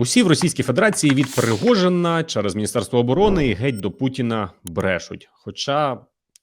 Усі в Російській Федерації від Пригожина через Міністерство оборони і геть до Путіна брешуть. Хоча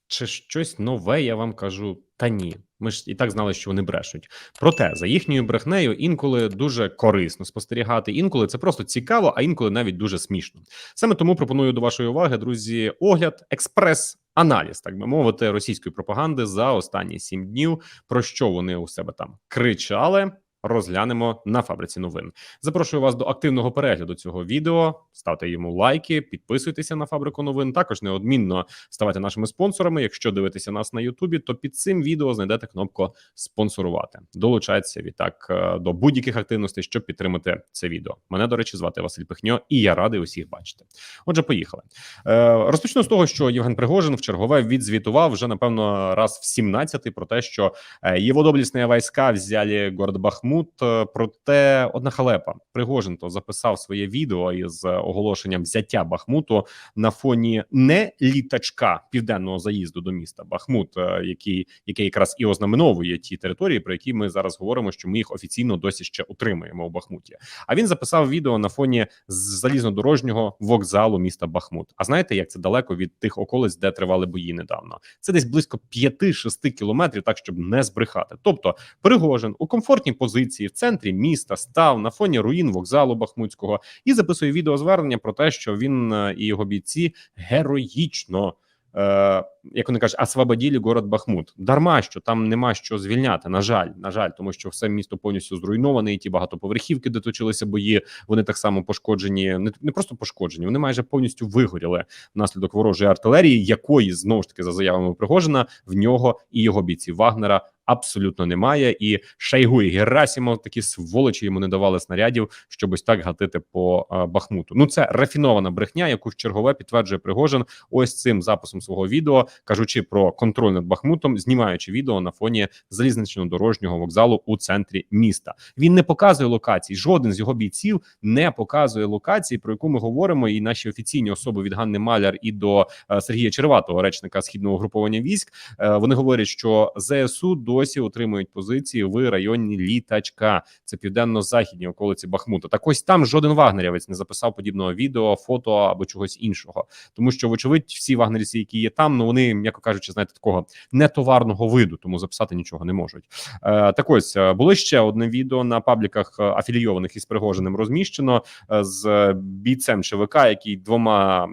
чи щось нове, я вам кажу, та ні. Ми ж і так знали, що вони брешуть. Проте за їхньою брехнею інколи дуже корисно спостерігати. Інколи це просто цікаво, а інколи навіть дуже смішно. Саме тому пропоную до вашої уваги, друзі, огляд експрес. Аналіз, так би мовити, російської пропаганди за останні сім днів. Про що вони у себе там кричали? Розглянемо на фабриці новин. Запрошую вас до активного перегляду цього відео. Ставте йому лайки, підписуйтеся на фабрику новин. Також неодмінно ставайте нашими спонсорами. Якщо дивитеся нас на Ютубі, то під цим відео знайдете кнопку спонсорувати. Долучайтеся відтак е, до будь-яких активностей, щоб підтримати це відео. Мене до речі, звати Василь Пихньо, і я радий усіх бачити. Отже, поїхали. Е, Розпочну з того, що Євген Пригожин в чергове відзвітував вже напевно раз в 17-й про те, що е, його доблісні війська взяли город Бахмут. Е, Проте одна халепа Пригожин то записав своє відео із оголошенням взяття Бахмуту на фоні не літачка південного заїзду до міста Бахмут, е, який який якраз і ознаменовує ті території, про які ми зараз говоримо, що ми їх офіційно досі ще утримуємо у Бахмуті. А він записав відео на фоні залізнодорожнього вокзалу міста Бахмут. А знаєте, як це далеко від тих околиць, де тривали бої недавно? Це десь близько 5-6 кілометрів, так щоб не збрехати. Тобто, Пригожин у комфортній позиції в центрі міста став на фоні руїн вокзалу Бахмутського і записує відеозвернення про те, що він е, і його бійці героїчно. Е, як вони кажуть, освободили город Бахмут. Дарма що там нема що звільняти. На жаль, на жаль, тому що все місто повністю зруйноване. І ті багатоповерхівки, де точилися бої, вони так само пошкоджені. Не, не просто пошкоджені, вони майже повністю вигоріли внаслідок ворожої артилерії, якої знову ж таки за заявами Пригожина в нього і його бійців Вагнера. Абсолютно немає, і Шайгу і Герасімов такі сволочі йому не давали снарядів, щоб ось так гатити по а, Бахмуту. Ну це рафінована брехня, яку в чергове підтверджує Пригожин. Ось цим записом свого відео, кажучи про контроль над Бахмутом, знімаючи відео на фоні залізничного дорожнього вокзалу у центрі міста. Він не показує локацій. Жоден з його бійців не показує локації, про яку ми говоримо. І наші офіційні особи від Ганни Маляр і до е, Сергія Черватого, речника східного груповання військ. Е, вони говорять, що ЗСУ досі отримують позиції в районі літачка. Це південно-західні околиці Бахмута. Так ось там жоден вагнерівець не записав подібного відео, фото або чогось іншого, тому що, вочевидь, всі вагнерівці, які є там, ну вони, м'яко кажучи, знаєте, такого нетоварного виду, тому записати нічого не можуть. Е, так ось е, було ще одне відео на пабліках е, афілійованих із Пригожиним розміщено е, з бійцем ЧВК, який двома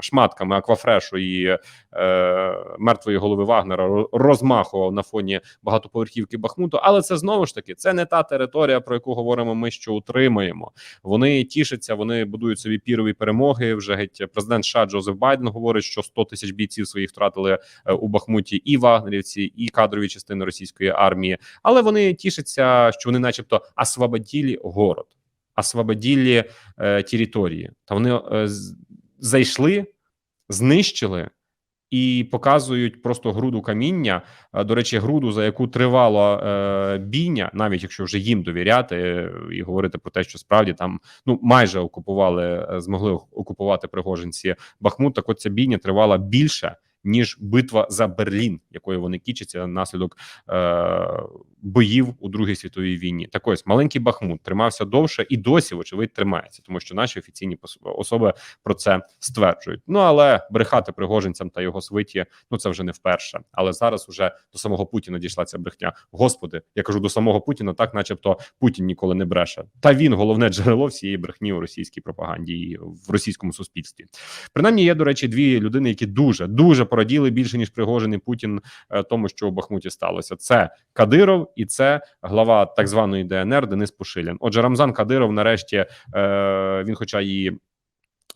шматками аквафрешу і е, мертвої голови Вагнера розмахував на фоні багатоповерхівки Бахмуту. Але це знову ж таки це не та територія, про яку говоримо. Ми що утримаємо. Вони тішаться, вони будують собі пірові перемоги. Вже геть президент США Джозеф Байден говорить, що 100 тисяч бійців своїх втратили е, у Бахмуті і вагнерівці, і кадрові частини російської армії. Але вони тішаться, що вони, начебто, освободили город, освободили е, території. Та вони е, зайшли, знищили і показують просто груду каміння. Е, До речі, груду, за яку тривала е, бійня, навіть якщо вже їм довіряти е, і говорити про те, що справді там ну майже окупували, змогли окупувати пригожинці Бахмут. Так от ця бійня тривала більше. Ніж битва за Берлін, якою вони кічаться наслідок е, боїв у Другій світовій війні. Так ось маленький Бахмут тримався довше і досі, вочевидь, тримається, тому що наші офіційні особи про це стверджують. Ну але брехати пригожинцям та його свиті, ну це вже не вперше. Але зараз уже до самого Путіна дійшла ця брехня. Господи, я кажу до самого Путіна, так, начебто, Путін ніколи не бреше. Та він головне джерело всієї брехні у російській пропаганді і в російському суспільстві. Принаймні, є до речі, дві людини, які дуже дуже пораділи більше ніж Пригожин і Путін е, тому, що у Бахмуті сталося. Це Кадиров і це глава так званої ДНР Денис Пушилін. Отже, Рамзан Кадиров, нарешті, е, він, хоча і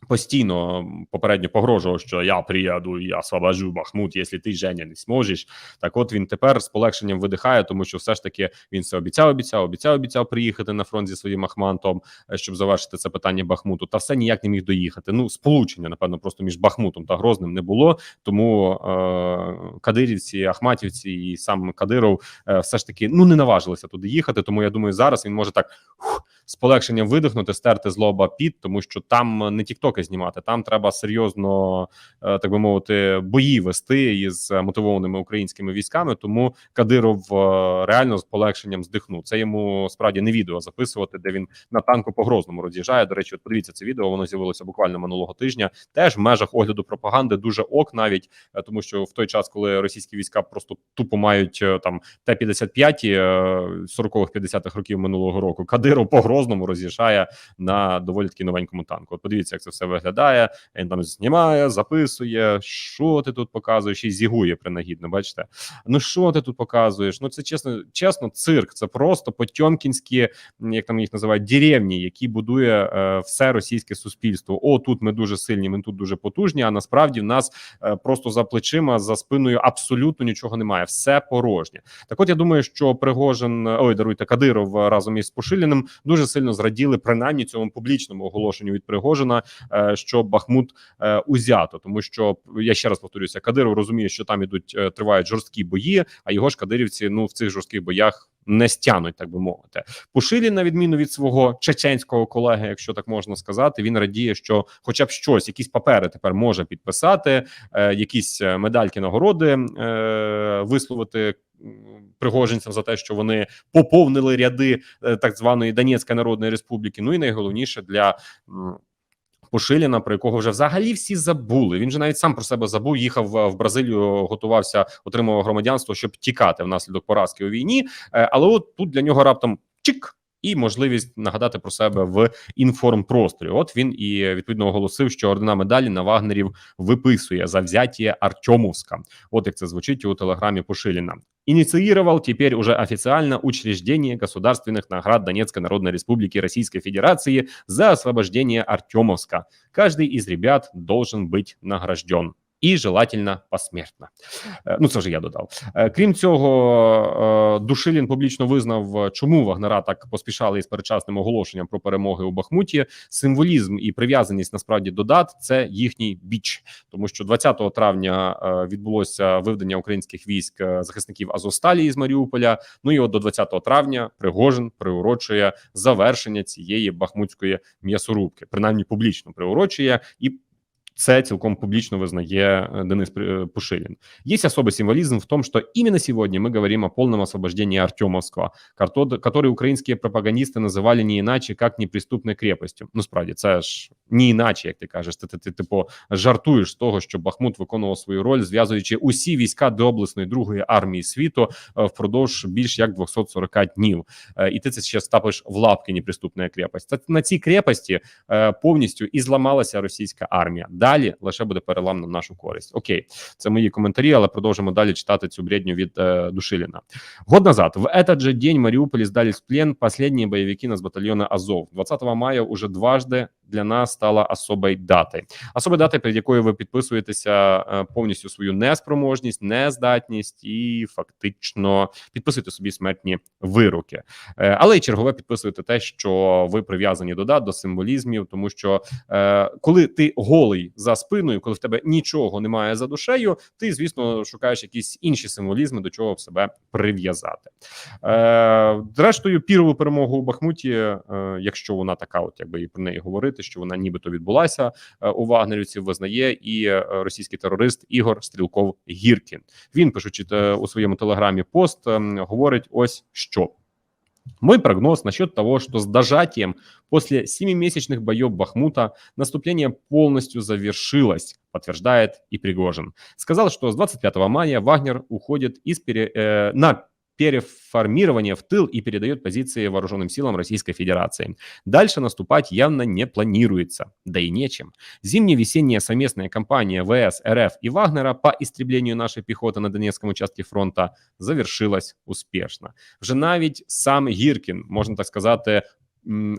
постійно попередньо погрожував, що я приїду, я освобожу Бахмут, якщо ти Женя не зможеш. Так, от він тепер з полегшенням видихає, тому що все ж таки він це обіцяв, обіцяв, обіцяв, обіцяв приїхати на фронт зі своїм Ахмантом, е, щоб завершити це питання Бахмуту. Та все ніяк не міг доїхати. Ну, сполучення, напевно, просто між Бахмутом та Грозним не було. Тому е, кадирівці, Ахматівці і сам Кадиров е, все ж таки ну не наважилися туди їхати. Тому я думаю, зараз він може так. з полегшенням видихнути, стерти з лоба під, тому що там не TikTok тіктоки знімати. Там треба серйозно, е, так би мовити, бої вести із мотивованими українськими військами. Тому Кадиров е, реально з полегшенням здихнув. Це йому справді не відео записувати, де він на танку по Грозному роз'їжджає. До речі, от подивіться це відео. Воно з'явилося буквально минулого тижня. Теж в межах огляду пропаганди дуже ок, навіть е, тому, що в той час, коли російські війська просто тупо мають там Т-55 е, 40-х-50-х років минулого року, Кадиров по Грозному роз'їжджає на доволі таки новенькому танку. От подивіться, як це все виглядає. Він там знімає, записує. Що ти тут показуєш? І зігує принагідно. Бачите, ну що ти тут показуєш? Ну це чесно, чесно, цирк. Це просто потьомкінські, як там їх називають, деревні, які будує е, все російське суспільство. О, тут ми дуже сильні, ми тут дуже потужні. А насправді в нас е, просто за плечима, за спиною абсолютно нічого немає. Все порожнє. Так, от я думаю, що Пригожин, ой, даруйте Кадиров е, разом із Пошиліним дуже сильно зраділи принаймні цьому публічному оголошенню від Пригожина, е, що Бахмут е, узято, тому що я ще раз повторюся, Кадиров розуміє, що там ідуть е, тривають жорсткі бої, а його ж кадирівці ну в цих жорстких боях. Не стянуть, так би мовити, Пушилін, на відміну від свого чеченського колеги, якщо так можна сказати, він радіє, що, хоча б щось, якісь папери тепер може підписати, е, якісь е, медальки нагороди е, висловити пригожинцям за те, що вони поповнили ряди е, так званої Донецької Народної Республіки. Ну і найголовніше для. Пошиліна, про якого вже взагалі всі забули. Він же навіть сам про себе забув. Їхав в в Бразилію, готувався, отримував громадянство, щоб тікати внаслідок поразки у війні. Е, Але от тут для нього раптом чик. І можливість нагадати про себе в інформпросторі. От він і відповідно оголосив, що ордена медалі на Вагнерів виписує за взяття Артемовська. От як це звучить у телеграмі Пошиліна. Инициировал теперь уже официально учреждение государственных наград Донецкой Народной Республики Российской Федерации за освобождение Артемовска. Каждый из ребят должен быть награжден. І желательно посмертно. Е, Ну це вже я додав. Е, Крім цього, е, Душилін публічно визнав, чому Вагнера так поспішали із передчасним оголошенням про перемоги у Бахмуті. Символізм і прив'язаність насправді до дат – це їхній біч, тому що 20 травня відбулося виведення українських військ захисників Азовсталі із Маріуполя. Ну і от до 20 травня Пригожин приурочує завершення цієї бахмутської м'ясорубки, принаймні публічно приурочує і. Це цілком публично визнає э, Денис При- Пушилин. Есть особый символизм в том, что именно сегодня мы говорим о полном освобождении Артемовского, карто- который украинские пропагандисты называли не иначе, как неприступной крепостью. Ну, справді, це ж не іначе, як ти кажеш. Ти, ти, ти типу жартуєш з того, що Бахмут виконував свою роль, зв'язуючи усі війська доблесної другої армії світу е, впродовж більш як 240 днів. Е, І ти це ще ставиш в лапки неприступна крепость. Та на цій крепості е, повністю і зламалася російська армія. Далі лише буде перелам на нашу користь. Окей, це мої коментарі, але продовжимо далі читати цю бредню від е, Душиліна. Год назад, в этот же день, в Мариуполе сдали в плен последние боевики нас батальона Азов. 20 мая уже дважды для нас стала особой датой. Особой датой, перед якою ви підписуєтеся е, повністю свою неспроможність, нездатність і фактично підписуєте собі смертні вироки. Е, Але й чергове підписуєте те, що ви прив'язані до дат, до символізмів, тому що е, коли ти голий за спиною, коли в тебе нічого немає за душею, ти звісно шукаєш якісь інші символізми, до чого в себе прив'язати. Е, Зрештою, пірову перемогу у Бахмуті, е, якщо вона така, от якби і про неї говорити, що вона нібито відбулася е, у вагнерівців, визнає і е, російський терорист Ігор Стрілков Гіркін. Він пишучи е, у своєму телеграмі пост, ем, говорить ось що. Мой прогноз насчет того, что с дожатием после семимесячных боев Бахмута наступление полностью завершилось, подтверждает и Пригожин. Сказал, что с 25 мая Вагнер уходит из пере, э, на переформирование в тыл и передает позиции вооруженным силам Российской Федерации. Дальше наступать явно не планируется, да и нечем. Зимне-весенняя совместная кампания ВС, РФ и Вагнера по истреблению нашей пехоты на Донецком участке фронта завершилась успешно. Вже навіть сам Гіркін, можна так сказати, м,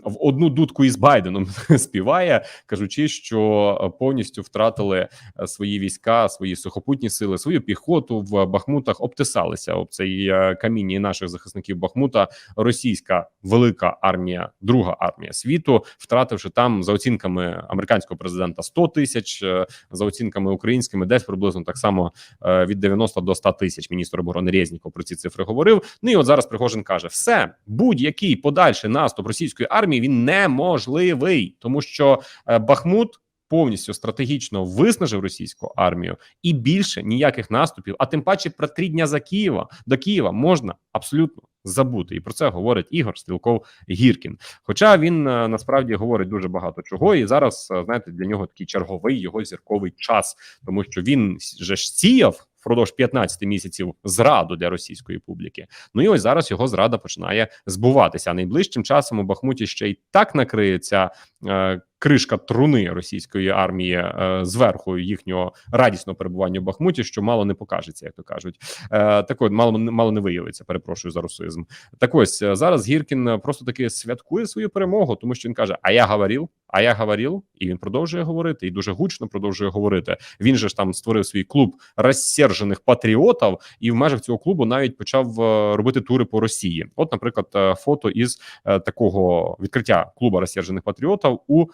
в одну дудку із Байденом співає, кажучи, що е, повністю втратили е, свої війська, свої сухопутні сили, свою піхоту в Бахмутах обтисалися об цей е, камінні наших захисників Бахмута. Російська велика армія, друга армія світу, втративши там за оцінками американського президента 100 тисяч, за оцінками українськими, десь приблизно так само від 90 до 100 тисяч. Міністр оборони Резніков про ці цифри говорив. Ну і от зараз Пригожин каже: все будь-який подальший наступ російської армії він неможливий, тому що е, Бахмут повністю стратегічно виснажив російську армію, і більше ніяких наступів, а тим паче про три дня за Києва до Києва можна абсолютно забути. І про це говорить Ігор Стрілков Гіркін. Хоча він е, насправді говорить дуже багато чого, і зараз е, знаєте для нього такий черговий його зірковий час, тому що він же ж сіяв. Впродовж 15 місяців зраду для російської публіки. Ну і ось зараз його зрада починає збуватися. А найближчим часом у Бахмуті ще й так накриється е, кришка труни російської армії е, зверху їхнього радісного перебування в Бахмуті, що мало не покажеться, як то кажуть. Е, так от мало мало не виявиться. Перепрошую за русизм. Так ось е, зараз Гіркін просто таки святкує свою перемогу, тому що він каже: А я говорив, а я говорив, і він продовжує говорити, і дуже гучно продовжує говорити. Він же ж там створив свій клуб розсержених патріотів, і в межах цього клубу навіть почав робити тури по Росії. От, наприклад, фото із такого відкриття клуба розсержених патріотів у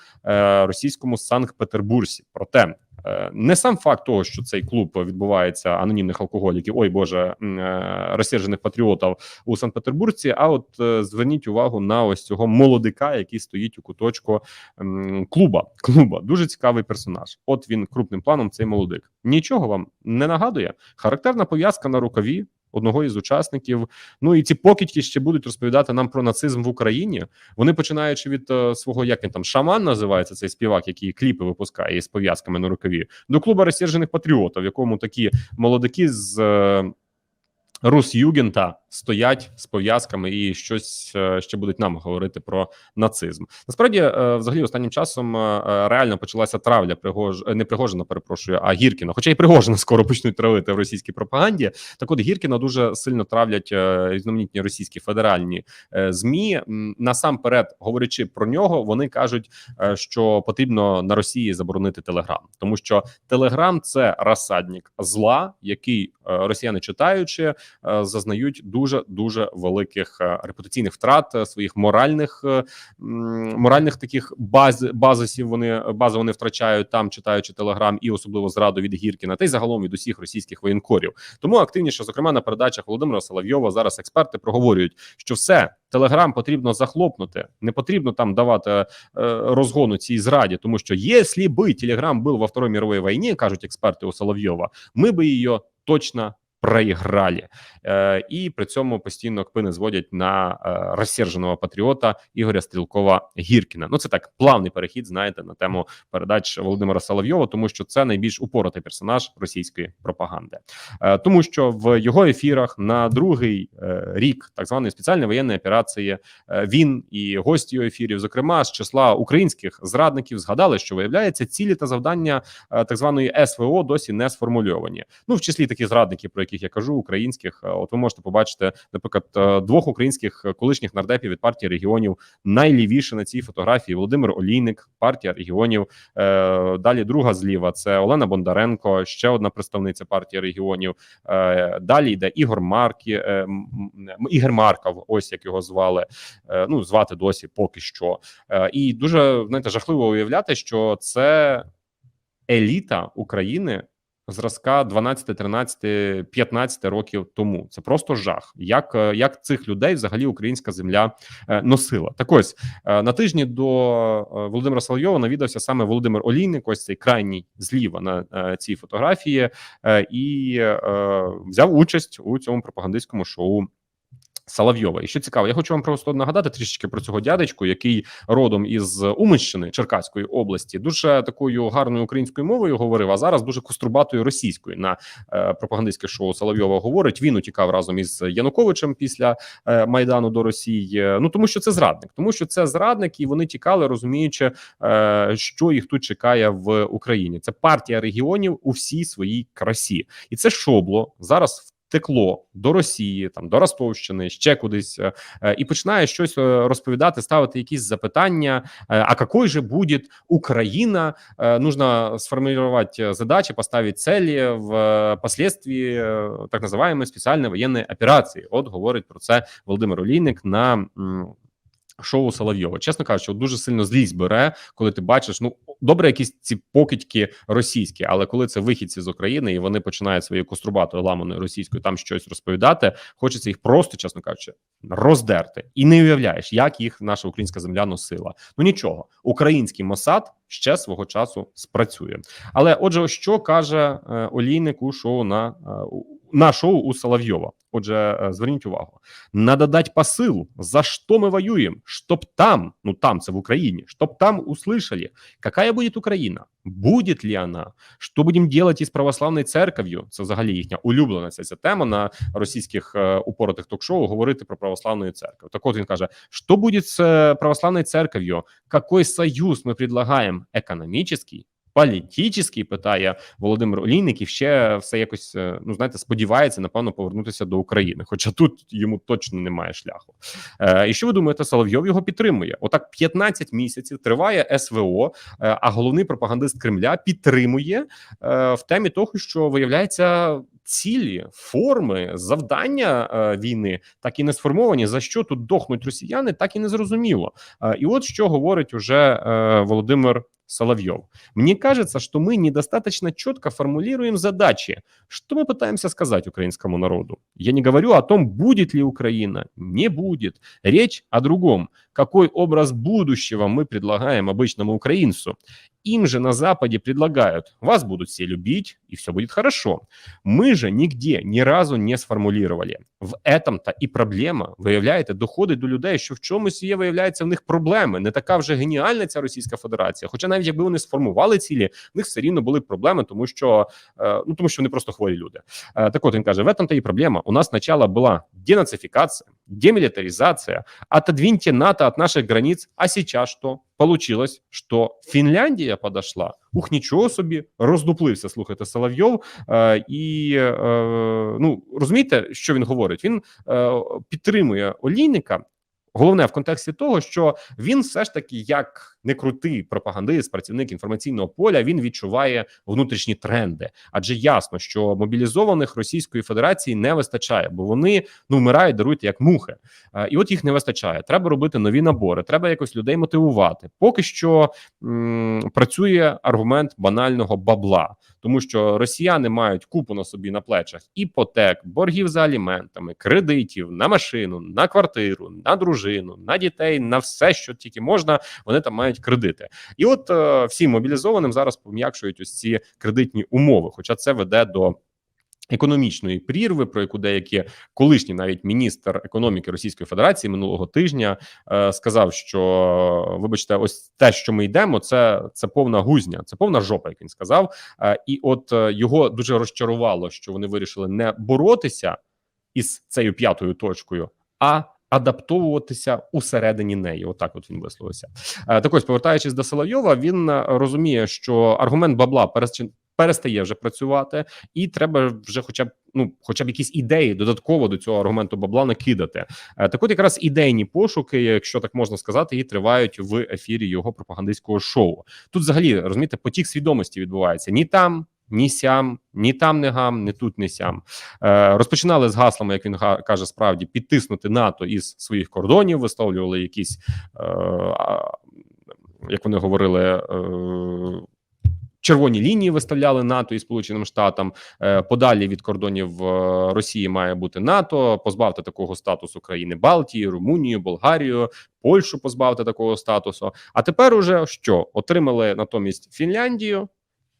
російському Санкт-Петербурзі. Проте е, не сам факт того, що цей клуб відбувається анонімних алкоголіків, ой боже, е, розсержених патріотів у Санкт-Петербурзі. А от е, зверніть увагу на ось цього молодика, який стоїть у куточку клуба. Клуба дуже цікавий персонаж. От він крупним планом. Цей молодик. Нічого вам не нагадує. Характерна пов'язка на рукаві. Одного із учасників, ну і ці покидьки ще будуть розповідати нам про нацизм в Україні. Вони починаючи від е, свого, як він там шаман називається цей співак, який кліпи випускає з пов'язками на рукаві, до клубу розсержених патріотів, в якому такі молодики з е, Русюгента стоять з пов'язками і щось е, ще будуть нам говорити про нацизм. Насправді, е, взагалі, останнім часом е, реально почалася травля Пригож... не Пригожина, перепрошую, а Гіркіна. Хоча і Пригожина скоро почнуть травити в російській пропаганді. Так от Гіркіна дуже сильно травлять різноманітні російські федеральні змі. Насамперед, говорячи про нього, вони кажуть, що потрібно на Росії заборонити Телеграм, тому що Телеграм це розсадник зла, який росіяни читаючи, е, зазнають дуже дуже великих е, репутаційних втрат е, своїх моральних е, моральних таких баз базисів. Вони бази вони втрачають там, читаючи Телеграм, і особливо зраду від Гіркіна, та й загалом від усіх російських воєнкорів. Тому активніше, зокрема на передачах Володимира Соловйова, зараз експерти проговорюють, що все. Телеграм потрібно захлопнути, не потрібно там давати е, розгону цій зраді, тому що якщо би Телеграм був во Второй мировой війні, кажуть експерти у Соловйова, ми би її точно проіграли. Е, і при цьому постійно кпини зводять на е, розсерженого патріота Ігоря Стрілкова Гіркіна. Ну це так плавний перехід. Знаєте, на тему передач Володимира Соловйова, тому що це найбільш упоротий персонаж російської пропаганди, е, тому що в його ефірах на другий е, рік так званої спеціальної воєнної операції е, він і гості його ефірів, зокрема з числа українських зрадників, згадали, що виявляється цілі та завдання е, так званої СВО досі не сформульовані. Ну в числі таких зрадників, про яких я кажу, українських. е, От ви можете побачити, наприклад, е, двох українських е, колишніх нардепів від партії регіонів. Найлівіше на цій фотографії Володимир Олійник, партія регіонів. Далі друга зліва це Олена Бондаренко, ще одна представниця партії регіонів. Далі йде Ігор Маркі, е, м- м- Ігор Марков, ось як його звали. Ну звати досі поки що. І дуже знаєте, жахливо уявляти, що це еліта України зразка 12, 13, 15 років тому. Це просто жах. Як, е, як цих людей взагалі українська земля е, носила? Так ось е, на тижні до Володимира Соловйова навідався саме Володимир Олійник, ось цей крайній зліва на цій фотографії, і взяв участь у цьому пропагандистському шоу. Соловйова. І що цікаво, я хочу вам просто нагадати трішечки про цього дядечку, який родом із Уманщини Черкаської області, дуже такою гарною українською мовою говорив, а зараз дуже кострубатою російською на е, пропагандистське шоу Соловйова говорить. Він утікав разом із Януковичем після е, майдану до Росії. Ну тому що це зрадник, тому що це зрадник, і вони тікали, розуміючи, е, що їх тут чекає в Україні. Це партія регіонів у всій своїй красі, і це шобло зараз Текло до Росії, там до Ростовщини, ще кудись, е, е, і починає щось е, розповідати, ставити якісь запитання. А какой же буде Україна? Нужно сформулювати задачі, поставити цілі в е, так називаємо спеціальної воєнної операції. От говорить про це Володимир Олійник на. Шоу Соловйова, чесно кажучи, дуже сильно злість бере, коли ти бачиш, ну добре, якісь ці покидьки російські, але коли це вихідці з України і вони починають своєю кострубатою ламаною російською там щось розповідати, хочеться їх просто, чесно кажучи, роздерти. І не уявляєш, як їх наша українська земля носила. Ну нічого, український Мосад ще свого часу спрацює. Але отже, що каже е, Олійник у шоу на, е, на шоу у Соловйова? Отже, е, зверніть увагу, надо дать посыл, за что мы воюем, чтоб там, ну там, це в Україні, чтоб там услышали, какая будет Україна, будет ли она, що будемо делать із православною церков'ю, це взагалі їхня улюблена ця, ця тема на російських е, упоротих ток-шоу, говорити про православну церкву. Так от він каже, що буде з е, православною церков'ю, какой союз ми предлагаем, економічний, політичний, питає Володимир Олійник, і ще все якось е, ну знаєте, сподівається напевно повернутися до України. Хоча тут йому точно немає шляху. Е, і що ви думаєте, Соловйов його підтримує? Отак 15 місяців триває СВО, е, а головний пропагандист Кремля підтримує е, в темі того, що виявляється. Цілі форми завдання е, війни так і не сформовані. За що тут дохнуть росіяни, так і не зрозуміло. Е, і от що говорить уже е, Володимир Соловьев. Мне кажется, что мы недостаточно четко формулируем задачи. Что мы пытаемся сказать украинскому народу? Я не говорю о том, будет ли Украина. Не будет. Речь о другом. Какой образ будущего мы предлагаем обычному украинцу? Им же на Западе предлагают, вас будут все любить, и все будет хорошо. Мы же нигде ни разу не сформулировали. В этом-то і проблема. Виявляєте, доходить до людей, що в чомусь є, виявляється, в них проблеми. Не така вже геніальна ця Російська Федерація. Хоча навіть якби вони сформували цілі, в них все рівно були б проблеми, тому що е, ну тому що вони просто хворі люди. Е, так от він каже: в этом-то і проблема. У нас спочатку була денацифікація, демилитаризация, отодвиньте НАТО от наших границ, а сейчас что? Получилось, що Фінляндія подошла. Ух, нічого собі, роздуплився. Слухайте, Соловйов. Е, і е, ну розумієте, що він говорить? Він е, підтримує Олійника. Головне в контексті того, що він все ж таки, як не крутий пропагандист, працівник інформаційного поля, він відчуває внутрішні тренди, адже ясно, що мобілізованих Російської Федерації не вистачає, бо вони ну вмирають, даруйте як мухи. І от їх не вистачає. Треба робити нові набори, треба якось людей мотивувати. Поки що м, працює аргумент банального бабла, тому що росіяни мають купу на собі на плечах іпотек, боргів за аліментами, кредитів на машину, на квартиру, на дружину, на дітей, на все, що тільки можна. Вони там мають кредити. І от е, всім мобілізованим зараз пом'якшують ось ці кредитні умови, хоча це веде до. Економічної прірви, про яку деякі колишній навіть міністр економіки Російської Федерації минулого тижня е, сказав, що вибачте, ось те, що ми йдемо, це це повна гузня, це повна жопа, як він сказав. Е, і от е, його дуже розчарувало, що вони вирішили не боротися із цією п'ятою точкою, а адаптовуватися усередині неї. Отак, от він висловився. Е, так ось, повертаючись до Соловйова, він е, розуміє, що аргумент бабла перестає вже працювати, і треба вже, хоча б ну, хоча б якісь ідеї додатково до цього аргументу бабла накидати. Е, Так, от якраз ідейні пошуки, якщо так можна сказати, і тривають в ефірі його пропагандистського шоу. Тут, взагалі, розумієте, потік свідомості відбувається ні там. Ні сям, ні там не гам, ні тут не сям. Е, розпочинали з гаслами, як він каже, справді підтиснути НАТО із своїх кордонів, висловлювали якісь, е, як вони говорили, е, червоні лінії виставляли НАТО і Сполученим Штатам. Е, подалі від кордонів е, Росії має бути НАТО. Позбавте такого статусу країни Балтії, Румунію, Болгарію, Польщу позбавте такого статусу. А тепер уже що отримали натомість Фінляндію.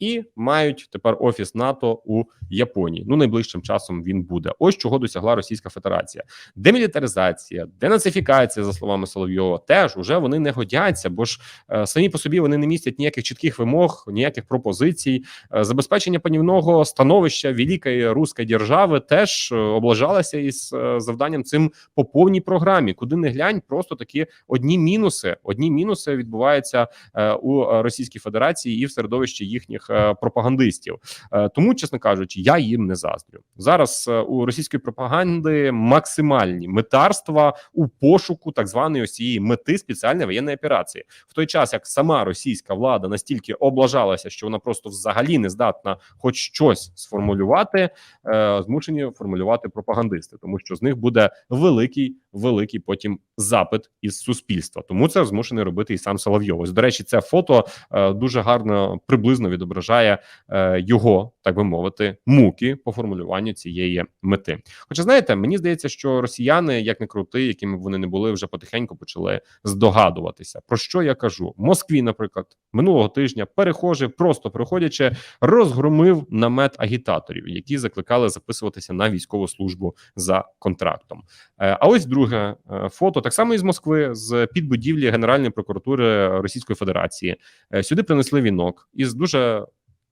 І мають тепер офіс НАТО у Японії. Ну найближчим часом він буде. Ось чого досягла Російська Федерація. Демілітаризація, денацифікація, за словами Соловйова, теж уже вони не годяться, бо ж е, самі по собі вони не містять ніяких чітких вимог, ніяких пропозицій. Е, забезпечення панівного становища великої руської держави теж е, облажалося із е, завданням цим по повній програмі. Куди не глянь, просто такі одні мінуси. Одні мінуси відбуваються е, у Російській Федерації і в середовищі їхніх пропагандистів. Е, Тому, чесно кажучи, я їм не заздрю. Зараз е, у російської пропаганди максимальні метарства у пошуку так званої ось цієї мети спеціальної воєнної операції, в той час як сама російська влада настільки облажалася, що вона просто взагалі не здатна хоч щось сформулювати, е, змушені формулювати пропагандисти, тому що з них буде великий великий потім запит із суспільства. Тому це змушений робити і сам Соловйов. Ось, до речі, це фото е, дуже гарно приблизно відображає е, його, так би мовити, муки по формулюванню цієї мети. Хоча знаєте, мені здається, що росіяни, як не крути, якими вони не були, вже потихеньку почали здогадуватися. Про що я кажу? В Москві, наприклад, минулого тижня перехожий, просто проходячи, розгромив намет агітаторів, які закликали записуватися на військову службу за контрактом. Е, А ось друге е, фото, так само із Москви, з під будівлі Генеральної прокуратури Російської Федерації. Е, Сюди принесли вінок із дуже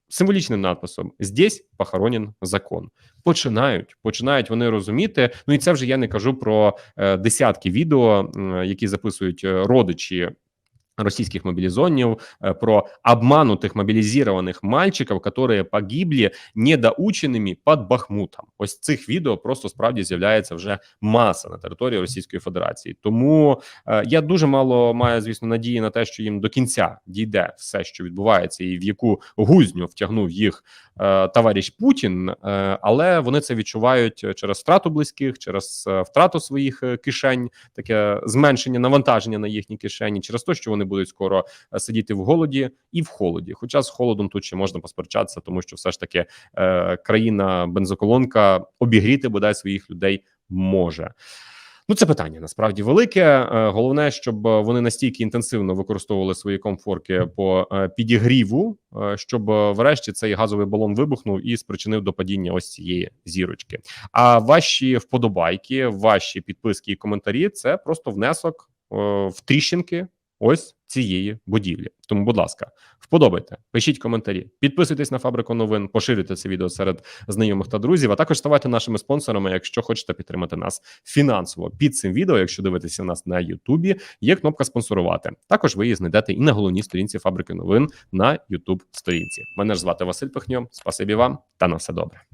символічним надписом: Здесь похоронен закон. Починають, починають вони розуміти. Ну і це вже я не кажу про е, десятки відео, які записують родичі. Російських мобилизованных э, про обманутых мобилизированных мальчиков, которые погибли недоученими під Бахмутом. Ось цих відео просто справді з'являється вже маса на території Російської Федерації. Тому е, я дуже мало маю, звісно, надії на те, що їм до кінця дійде все, що відбувається, і в яку гузню втягнув їх е, товариш Путін. Е, але вони це відчувають через втрату близьких, через е, втрату своїх е, кишень, таке зменшення навантаження на їхні кишені, через те, що вони будуть скоро е, сидіти в голоді і в холоді. Хоча з холодом тут ще можна посперечатися, тому що все ж таки е, країна бензоколонка обігріти бодай своїх людей може. Ну, це питання насправді велике. Е, Головне, щоб вони настільки інтенсивно використовували свої комфорки по е, підігріву, щоб врешті цей газовий балон вибухнув і спричинив до падіння ось цієї зірочки. А ваші вподобайки, ваші підписки і коментарі це просто внесок в тріщинки ось цієї будівлі. Тому, будь ласка, вподобайте, пишіть коментарі, підписуйтесь на фабрику новин, поширюйте це відео серед знайомих та друзів. А також ставайте нашими спонсорами, якщо хочете підтримати нас фінансово. Під цим відео, якщо дивитеся нас на Ютубі, є кнопка спонсорувати. Також ви її знайдете і на головній сторінці фабрики новин на Ютуб сторінці. Мене ж звати Василь Пихньо. Спасибі вам та на все добре.